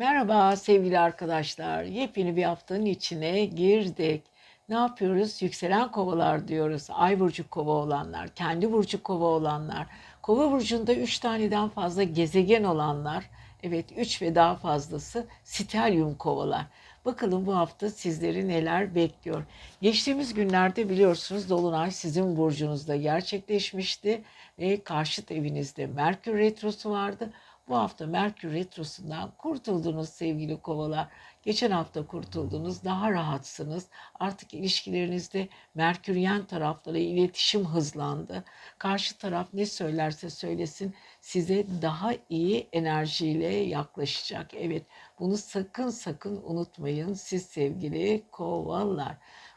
Merhaba sevgili arkadaşlar. Yepyeni bir haftanın içine girdik. Ne yapıyoruz? Yükselen kovalar diyoruz. Ay burcu kova olanlar, kendi burcu kova olanlar, kova burcunda 3 taneden fazla gezegen olanlar, evet 3 ve daha fazlası stelyum kovalar. Bakalım bu hafta sizleri neler bekliyor. Geçtiğimiz günlerde biliyorsunuz Dolunay sizin burcunuzda gerçekleşmişti ve karşıt evinizde Merkür Retrosu vardı. Bu hafta Merkür Retrosu'ndan kurtuldunuz sevgili kovalar. Geçen hafta kurtuldunuz, daha rahatsınız. Artık ilişkilerinizde Merküryen taraflara iletişim hızlandı. Karşı taraf ne söylerse söylesin size daha iyi enerjiyle yaklaşacak. Evet, bunu sakın sakın unutmayın siz sevgili kovalar.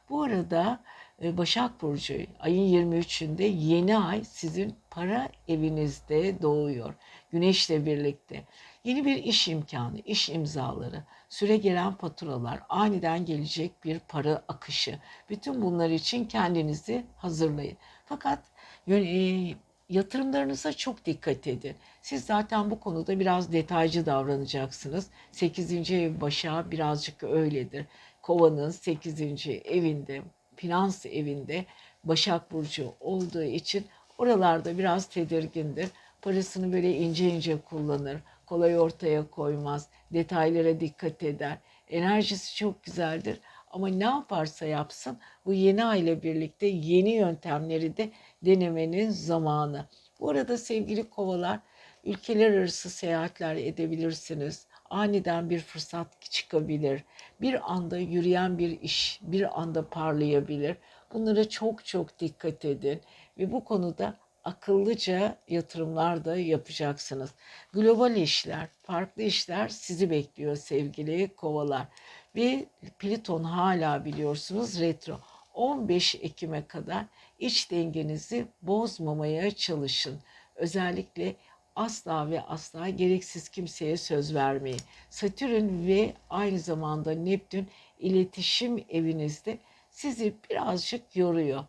Bu arada Başak Burcu ayın 23'ünde yeni ay sizin para evinizde doğuyor. Güneşle birlikte. Yeni bir iş imkanı, iş imzaları, süre gelen faturalar, aniden gelecek bir para akışı. Bütün bunlar için kendinizi hazırlayın. Fakat e, yatırımlarınıza çok dikkat edin. Siz zaten bu konuda biraz detaycı davranacaksınız. 8. ev başa birazcık öyledir. Kovanın 8. evinde, finans evinde Başak Burcu olduğu için oralarda biraz tedirgindir. Parasını böyle ince ince kullanır, kolay ortaya koymaz, detaylara dikkat eder. Enerjisi çok güzeldir ama ne yaparsa yapsın bu yeni aile birlikte yeni yöntemleri de denemenin zamanı. Bu arada sevgili kovalar ülkeler arası seyahatler edebilirsiniz. Aniden bir fırsat çıkabilir. Bir anda yürüyen bir iş bir anda parlayabilir. Bunlara çok çok dikkat edin ve bu konuda akıllıca yatırımlar da yapacaksınız. Global işler, farklı işler sizi bekliyor sevgili kovalar. Ve Plüton hala biliyorsunuz retro. 15 Ekim'e kadar iç dengenizi bozmamaya çalışın. Özellikle asla ve asla gereksiz kimseye söz vermeyin. Satürn ve aynı zamanda Neptün iletişim evinizde sizi birazcık yoruyor.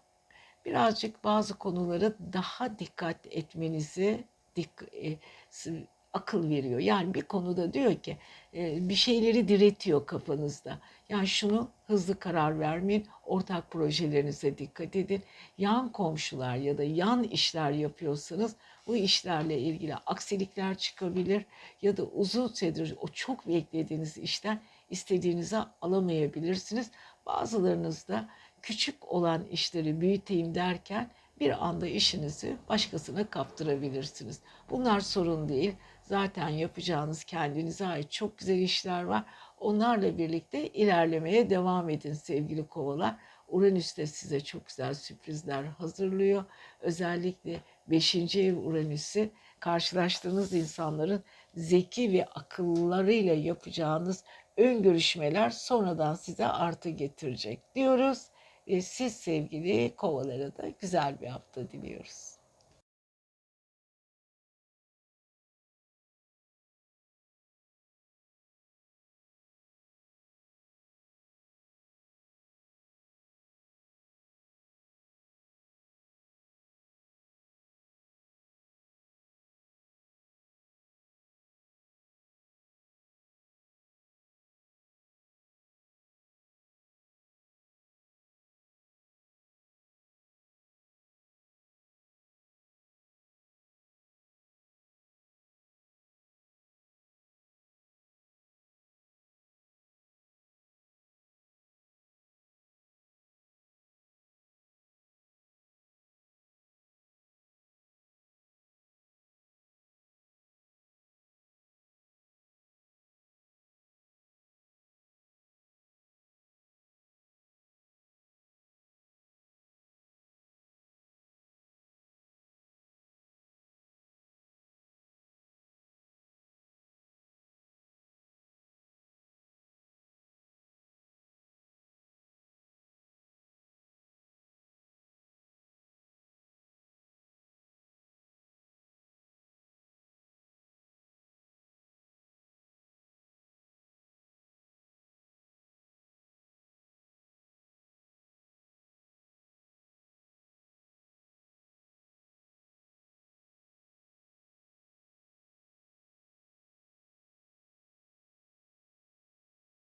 Birazcık bazı konuları daha dikkat etmenizi dik, e, akıl veriyor. Yani bir konuda diyor ki e, bir şeyleri diretiyor kafanızda. Yani şunu hızlı karar vermeyin. Ortak projelerinize dikkat edin. Yan komşular ya da yan işler yapıyorsanız bu işlerle ilgili aksilikler çıkabilir ya da uzun süredir o çok beklediğiniz işten istediğinizi alamayabilirsiniz. Bazılarınız da küçük olan işleri büyüteyim derken bir anda işinizi başkasına kaptırabilirsiniz. Bunlar sorun değil. Zaten yapacağınız kendinize ait çok güzel işler var. Onlarla birlikte ilerlemeye devam edin sevgili kovalar. Uranüs de size çok güzel sürprizler hazırlıyor. Özellikle 5. ev Uranüs'ü karşılaştığınız insanların zeki ve akıllarıyla yapacağınız ön görüşmeler sonradan size artı getirecek diyoruz. Ve siz sevgili kovalara da güzel bir hafta diliyoruz.